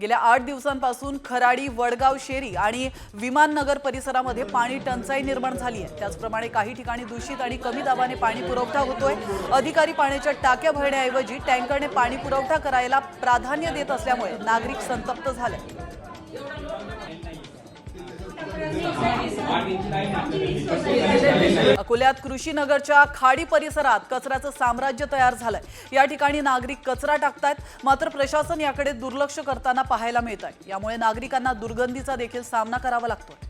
गेल्या आठ दिवसांपासून खराडी वडगाव शेरी आणि विमाननगर परिसरामध्ये पाणी टंचाई निर्माण झाली आहे. त्याचप्रमाणे काही ठिकाणी दूषित आणि कमी दाबाने पाणी पुरवठा होतोय. अधिकारी पाण्याच्या टाक्या भरण्याऐवजी टँकरने पाणी पुरवठा करायला प्राधान्य देत असल्यामुळे नागरिक संतप्त झाले. अकोल्यात कृषीनगरच्या खाडी परिसरात कचऱ्याचं साम्राज्य तयार झालंय. या ठिकाणी नागरिक कचरा टाकतायत मात्र प्रशासन याकडे दुर्लक्ष करताना पाहायला मिळत आहे यामुळे नागरिकांना दुर्गंधीचा देखील सामना करावा लागतोय.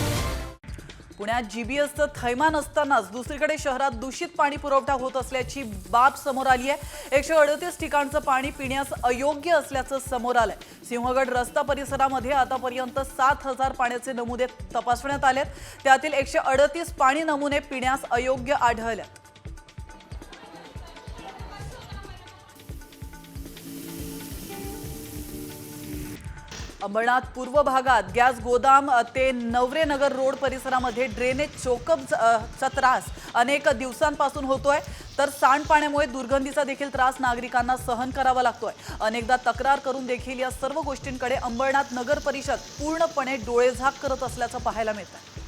पुण्यात जीबीएसचं थैमान असतानाच दुसरीकडे शहरात दूषित पाणी पुरवठा होत असल्याची बाब समोर आली आहे. एकशे अडतीस ठिकाणचं पाणी पिण्यास अयोग्य असल्याचं समोर आलंय. सिंहगड रस्ता परिसरामध्ये आतापर्यंत सात हजार पाण्याचे नमुने तपासण्यात आलेत. त्यातील एकशे अडतीस पाणी नमुने पिण्यास अयोग्य आढळल्यात. अंबरनाथ पूर्व भागात गॅस गोदाम ते नवरे नगर रोड परिसरामध्ये ड्रेनेज चोकअप चा त्रास अनेक दिवसांपासून होतोय. तर सांडपाण्यामुळे दुर्गंधीचा देखील त्रास नागरिकांना सहन करावा लागतोय. अनेकदा तक्रार करून देखील या सर्व गोष्टींकडे अंबरनाथ नगर परिषद पूर्णपणे डोळेझाक करत असल्याचं पाहायला मिळतं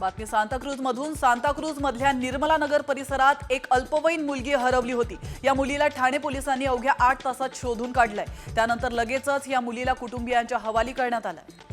बातमी सांताक्रूज मधून सांताक्रूज मधल्या निर्मला नगर परिसरात एक अल्पवयीन मुलगी हरवली होती. या मुलीला ठाणे पोलिसांनी अवघ्या आठ तासात शोधून काढलंय. त्यानंतर लगेचच या मुलीला कुटुंबियांच्या हवाली करण्यात आलाय.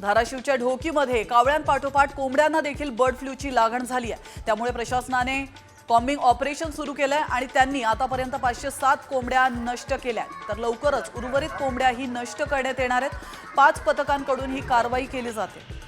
धाराशिवच्या ढोकीमध्ये कावळ्यांपाठोपाठ कोंबड्यांना देखील बर्ड फ्लूची लागण झाली आहे. त्यामुळे प्रशासनाने कॉम्बिंग ऑपरेशन सुरू केलं आहे आणि त्यांनी आतापर्यंत पाचशे सात कोंबड्या नष्ट केल्या तर लवकरच उर्वरित कोंबड्याही नष्ट करण्यात येणार आहेत. पाच पथकांकडून ही कारवाई केली जाते.